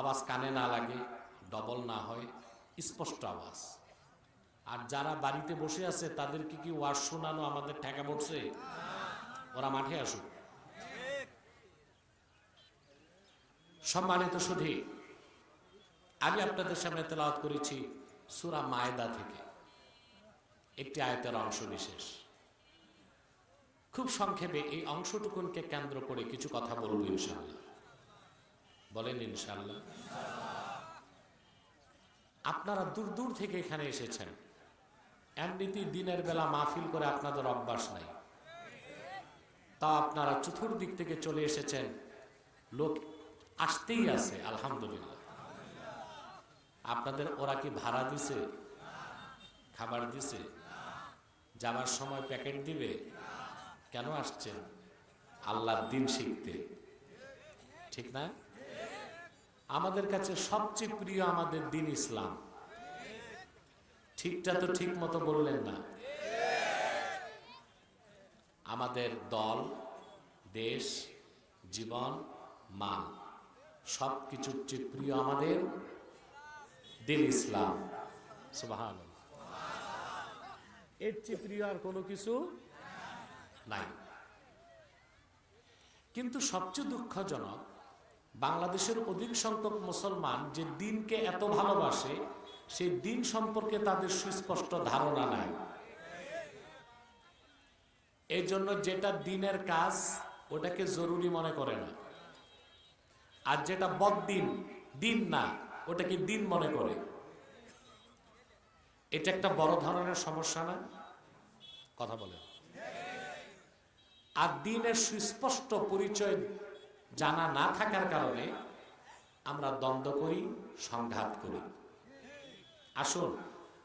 আওয়াজ কানে না লাগে, ডবল না হয়, স্পষ্ট আওয়াজ। আর যারা বাড়িতে বসে আছে, তাদেরকে কি ওয়াজ শোনানো আমাদের ঠেকা পড়ছে? ওরা মাঠে আসুক। সম্মানিত সুধী, আমি আপনাদের সামনে তেলাওয়াত করেছি সুরা মায়দা থেকে। একটি আয়তের অংশ বিশেষ। খুব সংক্ষেপে এই অংশটুকুনকে কেন্দ্র করে কিছু কথা বলব ইনশাল্লাহ বলেন ইনশাল্লাহ আপনারা দূর দূর থেকে এখানে এসেছেন। এমনিতেই দিনের বেলা মাহফিল করে আপনাদের অভ্যাস নাই। তা আপনারা চতুর্দিক থেকে চলে এসেছেন। লোক আসতেই আছে, আলহামদুলিল্লাহ। আপনাদের ওরা কি ভাড়া দিছে? খাবার দিছে? যাবার সময় প্যাকেট দিবে? কেন আসছেন? আল্লাহর দিন শিখতে। ঠিক না? আমাদের কাছে সবচেয়ে প্রিয় আমাদের দিন ইসলাম। ঠিকটা তো ঠিক মতো বললেন না। আমাদের দল দেশ জীবন মান সব কিছুর চেয়ে প্রিয় আমাদের দিন ইসলাম। সুবাহান এর চেয়ে প্রিয় আর কোনো কিছু নাই। কিন্তু সবচেয়ে দুঃখজনক বাংলাদেশের অধিক সংখ্যক মুসলমান যে দিনকে এত ভালোবাসে, সেই দিন সম্পর্কে তাদের সুস্পষ্ট ধারণা নাই। এই জন্য যেটা দিনের কাজ, ওটাকে জরুরি মনে করে না। আর যেটা বদিন দিন না, ওটাকে দিন মনে করে। এটা একটা বড় ধরনের সমস্যা না? কথা বলে আর দিনের সুস্পষ্ট পরিচয় জানা না থাকার কারণে আমরা দ্বন্দ্ব করি, সংঘাত করি। আসুন,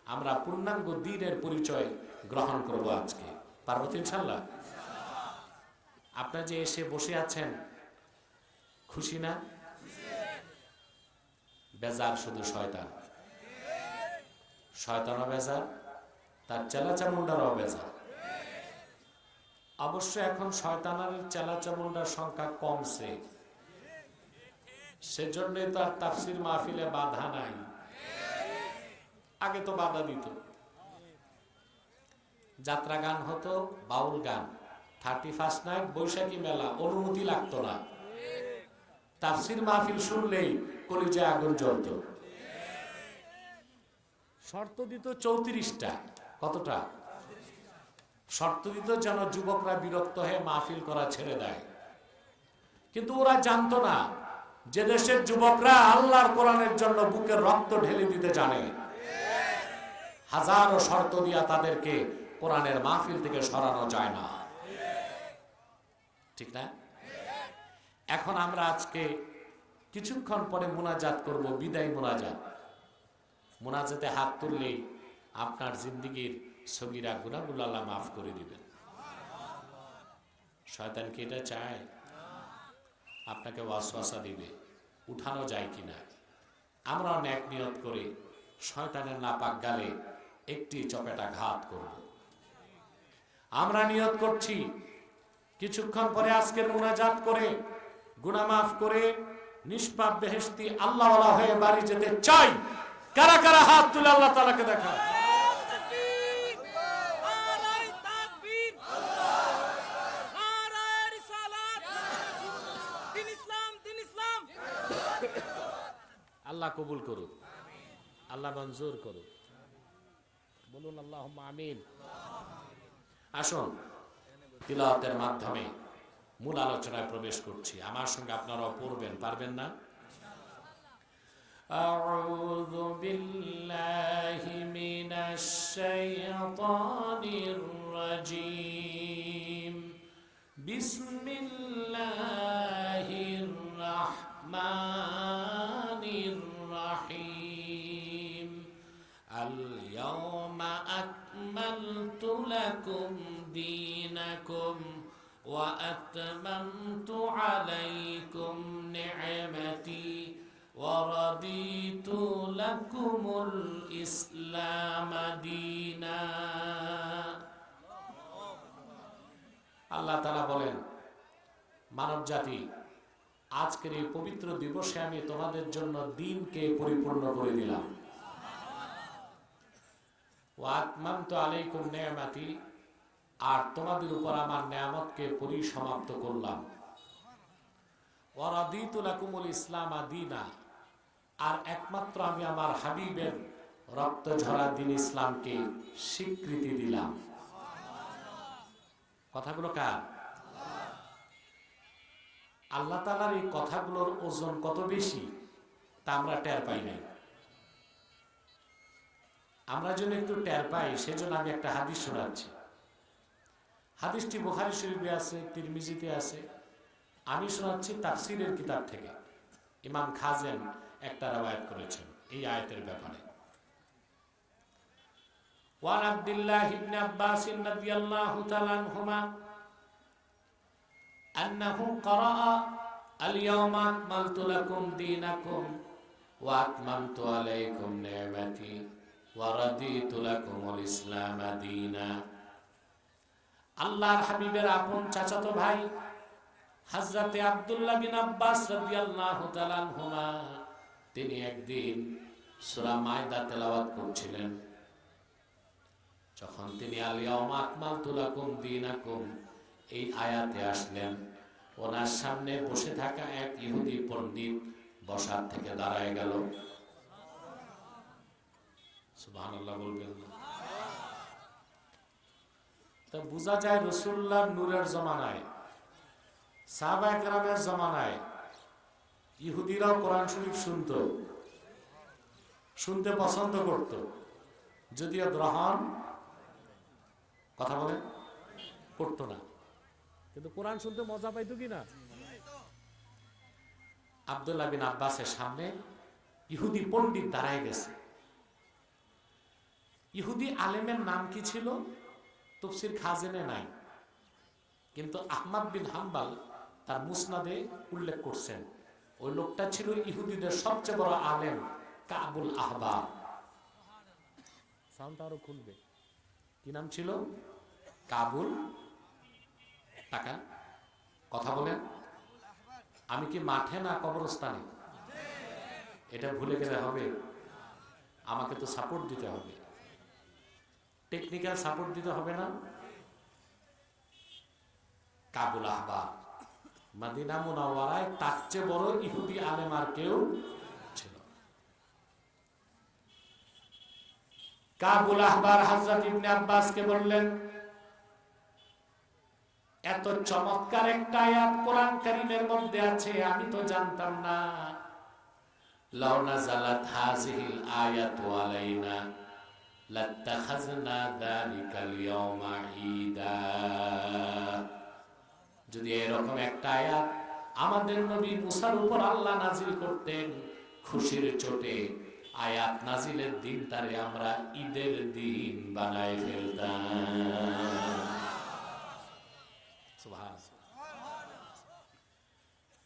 আমরা পূর্ণাঙ্গ দিনের পরিচয় গ্রহণ করব আজকে। পার্বতী ইনশাল্লাহ? আপনার যে এসে বসে আছেন, খুশি না? বেজার শুধু শয়তান। শয়তানও বেজার, তার চেলা চামুন্ডারও বেজার। অবশ্য এখন শয়তানের চেলা চামুন্ডার সংখ্যা কমছে। সেজন্যই তো আর তাফসির মাহফিলে বাধা নাই। আগে তো বাধা দিত। যাত্রা গান হতো, বাউল গান। থার্টি ফার্স্ট নাইট, বৈশাখী মেলা, অনুমতি লাগতো না। তাফসির মাহফিল শুনলেই কলিজায় আগুন জ্বলত। শর্ত দিত চৌত্রিশটা। কতটা? শর্ত দিত যেন যুবকরা বিরক্ত হয়ে মাহফিল করা ছেড়ে দেয়। কিন্তু ওরা জানতো না যে দেশের যুবকরা আল্লাহর কোরআনের জন্য বুকের রক্ত ঢেলে দিতে জানে। হাজারো শর্ত দিয়া তাদেরকে কোরআনের মাহফিল থেকে সরানো যায় না। ঠিক না? এখন আমরা আজকে কিছুক্ষণ পরে মোনাজাত করব, বিদায় মোনাজাত। মোনাজাতে হাত তুললেই আপনার জিন্দিগির সগিরা গুনাগুলো আল্লাহ মাফ করে দিবেন। শয়তান কি এটা চায়? আপনাকে ওয়াসওয়াসা দিবে। উঠানো যায় কিনা? আমরা ন্যাক নিয়ত করে শয়তানের নাপাক গালে একটি চপেটা ঘাত করব। আমরা নিয়ত করছি, কিছুক্ষণ পরে আজকের মুনাজাত করে, গুনাহ মাফ করে নিষ্পাপ বেহেশতি আল্লাহওয়ালা হয়ে বাড়ি যেতে চাই। কারা কারা হাত তুলে আল্লাহ তালাকে দেখা নারায়ে তাকবীর নারায়ে রিসালাত দিন ইসলাম দিন ইসলাম আল্লাহ কবুল করুক আল্লাহ মঞ্জুর করুক বলুন আল্লাহ আমিন আসুন তিলাওয়াতের মাধ্যমে মূল আলোচনায় প্রবেশ করছি আমার সঙ্গে আপনারাও পড়বেন পারবেন না أعوذ بالله من الشيطان الرجيم بسم الله وأتممت عليكم نعمتي ورضيت لكم الإسلام دينا আল্লাহ তারা বলেন মানব জাতি আজকের এই পবিত্র দিবসে আমি তোমাদের জন্য দিনকে পরিপূর্ণ করে দিলাম ওয়াতমান্ত আলাইকুম নেয়ামাতি আর তোমাদের উপর আমার নেয়ামতকে পরিসমাপ্ত করলাম। ইসলাম আদিনা আর একমাত্র আমি আমার হাবিবের রক্ত ঝরা দিন ইসলামকে স্বীকৃতি দিলাম। কথাগুলো কার? আল্লাহ তালার এই কথাগুলোর ওজন কত বেশি, তা আমরা টের পাই নাই। আমরা যেন একটু টের পাই, সেজন্য আমি একটা হাদিস শোনাচ্ছি। হাদিসটি বুখারি শরীফে আছে তিরমিজিতে আছে আমি শোনাচ্ছি তাফসিরের কিতাব থেকে ইমাম খাজেন একটা রবায়ত করেছেন এই আয়াতের ব্যাপারে وعن عبد الله بن عباس رضي الله تعالى عنهما أنه قرأ اليوم أكملت لكم دينكم وأتممت عليكم نعمتي ورضيت لكم الإسلام دينا আল্লাহর হাবিবের আপন চাচাতো ভাই হযরতে আব্দুল্লাহ বিন আব্বাস রাদিয়াল্লাহু তাআলা আনহুমা, তিনি একদিন সূরা মায়দা তেলাওয়াত করছিলেন। যখন তিনি আলিয়াউম আকমালতু লাকুম দীনাকুম, এই আয়াতে আসলেন, ওনার সামনে বসে থাকা এক ইহুদি পণ্ডিত বসার থেকে দাঁড়ায় গেল। সুবহানাল্লাহ বলবেন না। তা বোঝা যায় রসুল্লাহ নূরের জমানায় সাহাবা একরামের জমানায় ইহুদিরাও কোরআন শরীফ শুনত শুনতে পছন্দ করত যদিও গ্রহণ কথা বলেন করতো না। কিন্তু কোরআন শুনতে মজা পাইতো কি না? আবদুল্লাহ বিন আব্বাসের সামনে ইহুদি পণ্ডিত দাঁড়ায় গেছে। ইহুদি আলেমের নাম কি ছিল? তফসির খাজেনে নাই। কিন্তু আহমদ বিন হাম্বাল তার মুসনাদে উল্লেখ করছেন ওই লোকটা ছিল ইহুদিদের সবচেয়ে বড় আলেম কাবুল আহবার। সাউন্ড আরও খুলবে। কি নাম ছিল? কাবুল? টাকা? কথা বলেন। আমি কি মাঠে না কবরস্থানে? এটা ভুলে গেলে হবে। আমাকে তো সাপোর্ট দিতে হবে। টেকনিক্যাল সাপোর্ট দিতে হবে না। কাবুল আহবার মাদিনা মুনাওয়ারায় তার চেয়ে বড় ইহুদি আলেম আর কেউ ছিল কাবুল আহবার হযরত ইবনে আব্বাসকে বললেন, এত চমৎকার একটা আয়াত কোরআন কারীমের মধ্যে আছে, আমি তো জানতাম না। লাউ নাযালাত হাযিহিল আয়াতু আলাইনা। যালিকাল ইয়াওমা ঈদা যদি এরকম একটা আয়াত আমাদের নবী মুসার উপর আল্লাহ নাজিল করতেন, খুশির চোটে আয়াত নাজিলের দিন তারে আমরা ঈদের দিন বানায় ফেলতাম।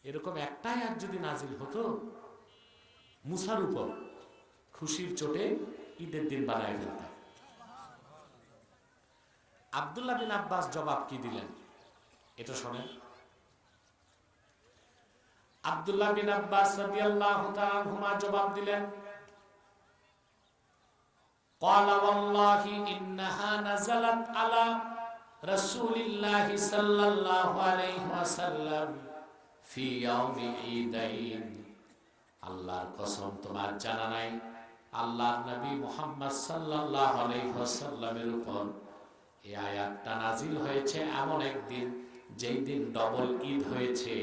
এরকম একটা আয়াত যদি নাজিল হতো, মুসার উপর খুশির চোটে ঈদের দিন বানায় ফেলতাম আব্দুল্লাহ বিন আব্বাস জবাব কি দিলেন এটা শোনেন আব্দুল্লাহ বিন আব্বাস রাদিয়াল্লাহু তাআলা আনহুমা জবাব দিলেন قال والله إنها نزلت على رسول الله صلى الله عليه وسلم في يوم عيدين আল্লাহর কসম তোমার জানা নাই আল্লাহর নবী মোহাম্মদ ওয়াসাল্লামের উপর এই আয়াতটা নাজিল হয়েছে এমন একদিন, যেই দিন ডবল ঈদ হয়েছে।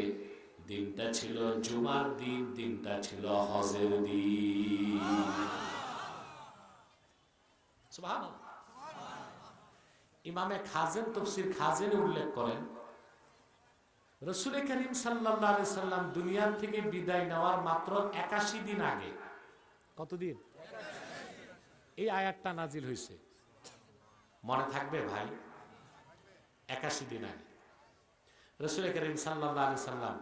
দিনটা ছিল জুমার দিন, দিনটা ছিল হজের দিন। ইমামে খাজেন তফসির খাজেন উল্লেখ করেন রসুল করিম সাল্লাহ সাল্লাম দুনিয়ার থেকে বিদায় নেওয়ার মাত্র একাশি দিন আগে। কতদিন? এই আয়াতটা নাজিল হয়েছে। মনে থাকবে ভাই, একাশি দিন আগে। রসুল করিম সাল্লাহ আলি সাল্লাম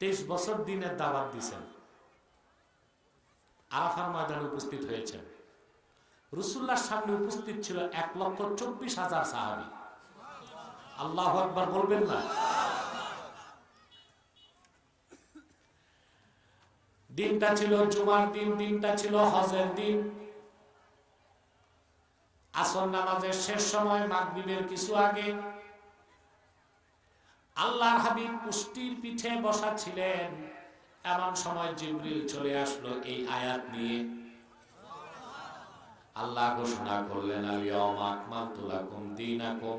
তেইশ বছর দিনের দাওয়াত দিছেন আরাফার ময়দানে উপস্থিত হয়েছেন। রসুল্লাহর সামনে উপস্থিত ছিল এক লক্ষ চব্বিশ হাজার সাহাবি। আল্লাহ একবার বলবেন না? দিনটা ছিল জুমার দিন, দিনটা ছিল হজের দিন। আসর নামাজের শেষ সময় মাগরিবের কিছু আগে আল্লাহর হাবিব পুষ্টির পিঠে বসা ছিলেন। এমন সময় জিবরিল চলে আসলো এই আয়াত নিয়ে। আল্লাহ ঘোষণা করলেন আলিয়াউমা আকমালতু লাকুম দীনাকুম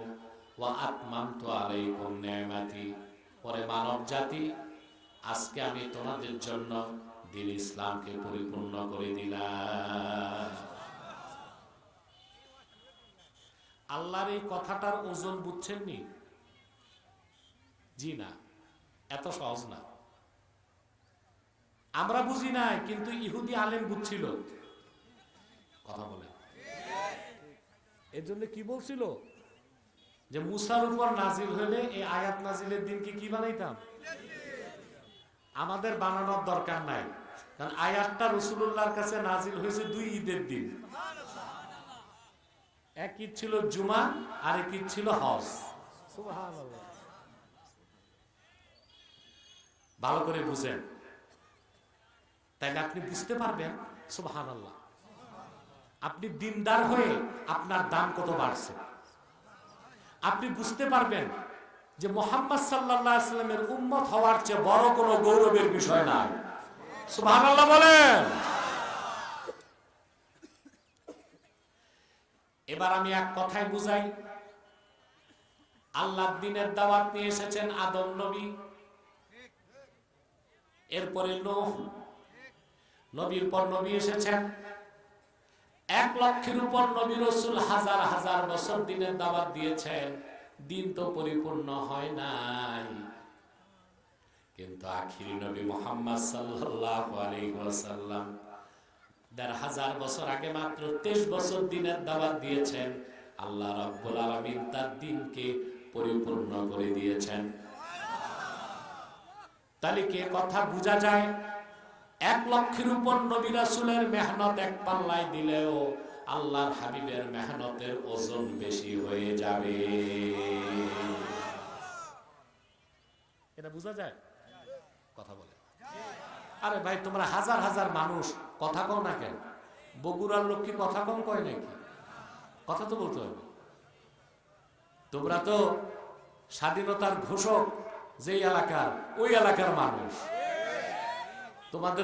ওয়া আতমামতু আলাইকুম নি'মাতি পরে মানব জাতি, আজকে আমি তোমাদের জন্য দিন ইসলামকে পরিপূর্ণ করে দিলাম। আল্লাহর এই কথাটার ওজন বুঝছেন নি? জি না এত সহজ না। আমরা বুঝি নাই কিন্তু ইহুদি আলেম বুঝছিল। কথা বলে এর জন্য কি বলছিল? যে মুসার উপর নাজিল হলে এই আয়াত নাজিলের দিনকে কি বানাইতাম? আমাদের বানানোর দরকার নাই কারণ আয়াতটা রসুল্লাহর কাছে নাজিল হয়েছে দুই ঈদের দিন। এক ঈদ ছিল জুমা আর এক ঈদ ছিল হজ। ভালো করে বুঝেন। তাইলে আপনি বুঝতে পারবেন সুবাহান আল্লাহ আপনি দিনদার হয়ে আপনার দাম কত বাড়ছে। আপনি বুঝতে পারবেন যে মোহাম্মদ সাল্লামের উম্মত হওয়ার চেয়ে বড় কোনো গৌরবের বিষয় নাই। সুবাহান আল্লাহ বলেন। এবার আমি এক কথায় বুঝাই। আল্লাহ দিনের দাওয়াত নিয়ে এসেছেন আদম নবী। এরপরে নূহ, নবীর পর নবী এসেছেন। এক লক্ষের উপর নবী রসুল হাজার হাজার বছর দিনের দাওয়াত দিয়েছেন। দিন তো পরিপূর্ণ হয় নাই। কিন্তু আখিরি নবী মোহাম্মদ সাল্লাল্লাহু আলাইহি ওয়াসাল্লাম দেড় হাজার বছর আগে মাত্র তেইশ বছর দিনের দাওয়াত দিয়েছেন। আল্লাহ রাব্বুল আলামিন তার দিনকে পরিপূর্ণ করে দিয়েছেন। তাহলে কে কথা বোঝা যায়? এক লক্ষের উপর নবী রাসূলের মেহনত এক পাল্লায় দিলেও আল্লাহর হাবিবের মেহনতের ওজন বেশি হয়ে যাবে। এটা বোঝা যায়? কথা বলে। আরে ভাই, তোমরা হাজার হাজার মানুষ কথা কও না কেন? বগুড়ার লোক কি কথা কম কয় নাকি? কথা তো বলতে হবে। তোমরা তো স্বাধীনতার ঘোষক যেই এলাকার, ওই এলাকার মানুষ। তোমাদের